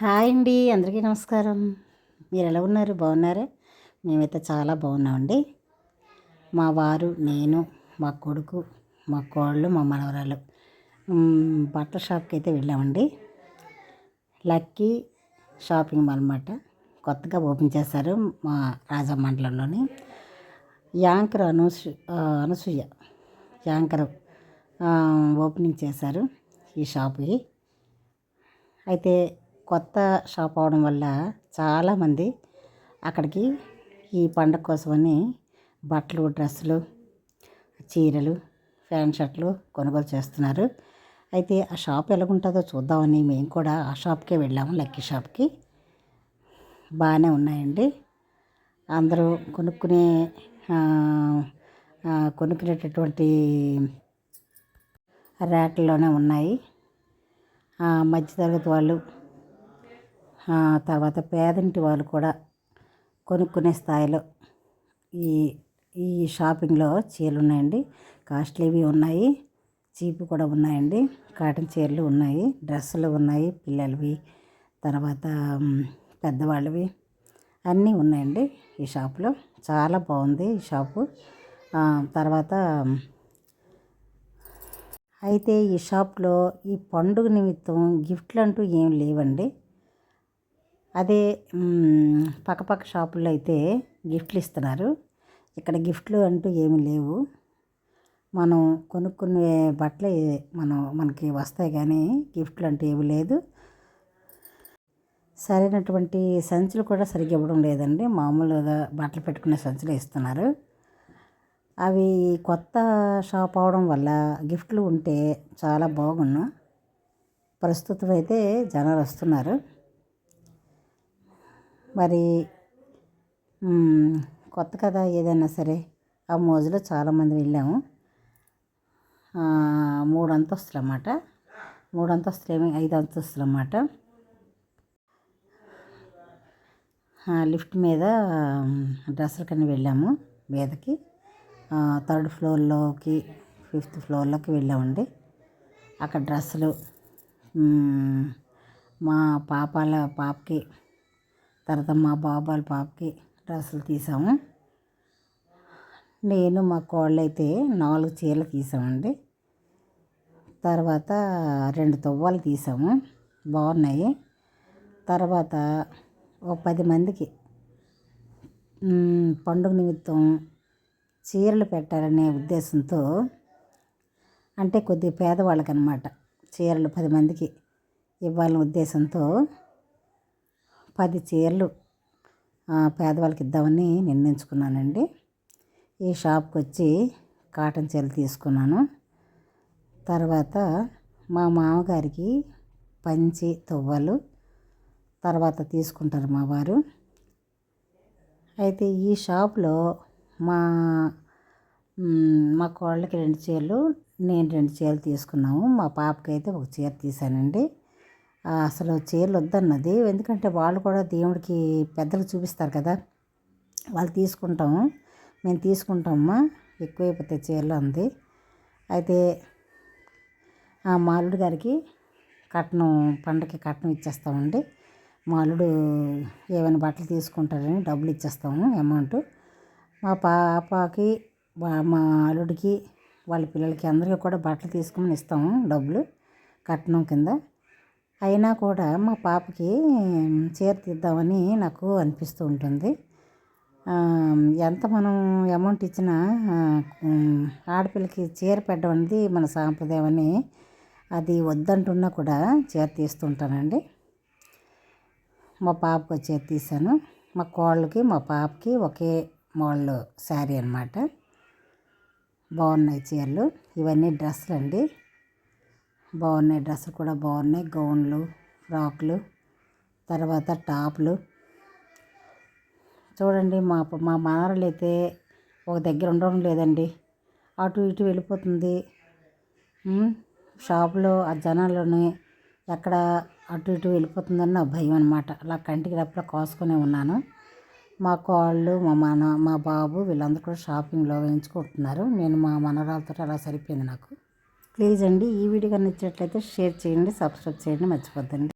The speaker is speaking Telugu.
హాయ్ అండి అందరికీ నమస్కారం. మీరు ఎలా ఉన్నారు? బాగున్నారా? మేమైతే చాలా బాగున్నామండి. మా వారు నేను మా కొడుకు మా కోళ్ళు మా మనవరాలు. బట్టల షాప్కి అయితే వెళ్ళామండి. లక్కీ షాపింగ్ మాల్ అన్నమాట. కొత్తగా ఓపెన్ చేశారు మా రాజా మండలంలోని. యాంకర్ అనూసు అనసూయ యాంకర్ ఓపెనింగ్ చేశారు ఈ షాప్కి. అయితే కొత్త షాప్ అవడం వల్ల చాలామంది అక్కడికి ఈ పండగ కోసమని బట్టలు డ్రెస్సులు చీరలు ప్యాంట్ షర్ట్లు కొనుగోలు చేస్తున్నారు. అయితే ఆ షాప్ ఎలాగుంటుందో చూద్దామని మేము కూడా ఆ షాప్కే వెళ్ళాము లక్కీ షాప్కి. బాగానే ఉన్నాయండి. అందరూ కొనుక్కునే కొనుక్కునేటటువంటి రేట్లలోనే ఉన్నాయి. మధ్యతరగతి వాళ్ళు తర్వాత పేదింటి వాళ్ళు కూడా కొనుక్కునే స్థాయిలో ఈ ఈ షాపింగ్లో చీరలు ఉన్నాయండి. కాస్ట్లీవి ఉన్నాయి చీపు కూడా ఉన్నాయండి కాటన్ చీరలు ఉన్నాయి డ్రెస్సులు ఉన్నాయి పిల్లలవి తర్వాత పెద్దవాళ్ళవి అన్నీ ఉన్నాయండి ఈ షాప్లో. చాలా బాగుంది ఈ షాపు. తర్వాత అయితే ఈ షాప్లో ఈ పండుగ నిమిత్తం గిఫ్ట్లు అంటూ ఏం లేవండి. అదే పక్కపక్క షాపుల్లో అయితే గిఫ్ట్లు ఇస్తున్నారు. ఇక్కడ గిఫ్ట్లు అంటూ ఏమీ లేవు. మనం కొనుక్కునే బట్టలే మనం మనకి వస్తాయి కానీ గిఫ్ట్లు అంటూ ఏమీ లేదు. సరైనటువంటి సంచులు కూడా సరిగ్గా ఇవ్వడం లేదండి. మామూలుగా బట్టలు పెట్టుకునే సంచులు ఇస్తున్నారు. అవి కొత్త షాప్ అవడం వల్ల గిఫ్ట్లు ఉంటే చాలా బాగున్నా. ప్రస్తుతం అయితే జనాలు వస్తున్నారు. మరి కొత్త కదా ఏదైనా సరే ఆ మోజులో చాలామంది వెళ్ళాము. మూడు అంతస్తులు అన్నమాట మూడు అంతస్తులు ఏమి ఐదు అంతస్తులు అన్నమాట లిఫ్ట్ మీద డ్రెస్సుల కన్నా వెళ్ళాము మీదకి. థర్డ్ ఫ్లోర్లోకి ఫిఫ్త్ ఫ్లోర్లోకి వెళ్ళామండి. అక్కడ డ్రెస్సులు మా పాపాల పాపకి తర్వాత మా బాబాల పాపకి డ్రెస్సులు తీసాము. నేను మా కోళ్ళు అయితే నాలుగు చీరలు తీసామండి. తర్వాత రెండు తువ్వాలు తీసాము. బాగున్నాయి. తర్వాత ఒక పది మందికి పండుగ నిమిత్తం చీరలు పెట్టాలనే ఉద్దేశంతో అంటే కొద్ది పేదవాళ్ళకనమాట చీరలు పది మందికి ఇవ్వాలనే ఉద్దేశంతో పది చీరలు పేదవాళ్ళకి ఇద్దామని నిర్ణయించుకున్నానండి. ఈ షాప్కి వచ్చి కాటన్ చీరలు తీసుకున్నాను. తర్వాత మా మామగారికి పంచి తువ్వలు తర్వాత తీసుకుంటారు మా వారు. అయితే ఈ షాప్లో మా మా కోళ్ళకి రెండు చీరలు నేను రెండు చీరలు తీసుకున్నాము. మా పాపకి అయితే ఒక చీర తీసానండి అసలు చీరలు వద్దన్నది ఎందుకంటే వాళ్ళు కూడా దేవుడికి పెద్దలు చూపిస్తారు కదా. వాళ్ళు తీసుకుంటాము మేము తీసుకుంటామమ్మా. ఎక్కువైపోతే చీరలు అంది. అయితే ఆ మాలుడు గారికి కట్నం పండగకి కట్నం ఇచ్చేస్తామండి. మాలుడు ఏమైనా బట్టలు తీసుకుంటారని డబ్బులు ఇచ్చేస్తాము అమౌంట్. మా పాపకి మా అల్లుడికి వాళ్ళ పిల్లలకి అందరికీ కూడా బట్టలు తీసుకుని ఇస్తాము డబ్బులు కట్నం కింద. అయినా కూడా మా పాపకి చీర తీద్దామని నాకు అనిపిస్తూ ఉంటుంది. ఎంత మనం అమౌంట్ ఇచ్చినా ఆడపిల్లకి చీర పెట్టడం అనేది మన సాంప్రదాయం అని అది వద్దంటున్నా కూడా చీర తీస్తుంటానండి. మా పాపకు చీర తీసాను మా కోళ్ళకి మా పాపకి ఒకే మోడల్ శారీ అనమాట బాగున్నాయి చీరలు. ఇవన్నీ డ్రెస్సులు అండి బాగున్నాయి డ్రెస్సులు కూడా బాగున్నాయి. గౌన్లు ఫ్రాక్లు తర్వాత టాప్లు. చూడండి మా మా మనవరాలు అయితే ఒక దగ్గర ఉండడం లేదండి. అటు ఇటు వెళ్ళిపోతుంది. షాపులో ఆ జనాల్లోనే ఎక్కడ అటు ఇటు వెళ్ళిపోతుందని నా భయం అనమాట అలా కంటికి రెప్పలా కాసుకొని ఉన్నాను. మా కోళ్ళు మా మన మా బాబు వీళ్ళందరూ కూడా షాపింగ్లో వేయించుకుంటున్నారు. నేను మా మనవరాలతో అలా సరిపోయింది నాకు. ప్లీజ్ అండి ఈ వీడియో కానీ నచ్చినట్లయితే షేర్ చేయండి సబ్స్క్రైబ్ చేయండి మర్చిపోద్దండి.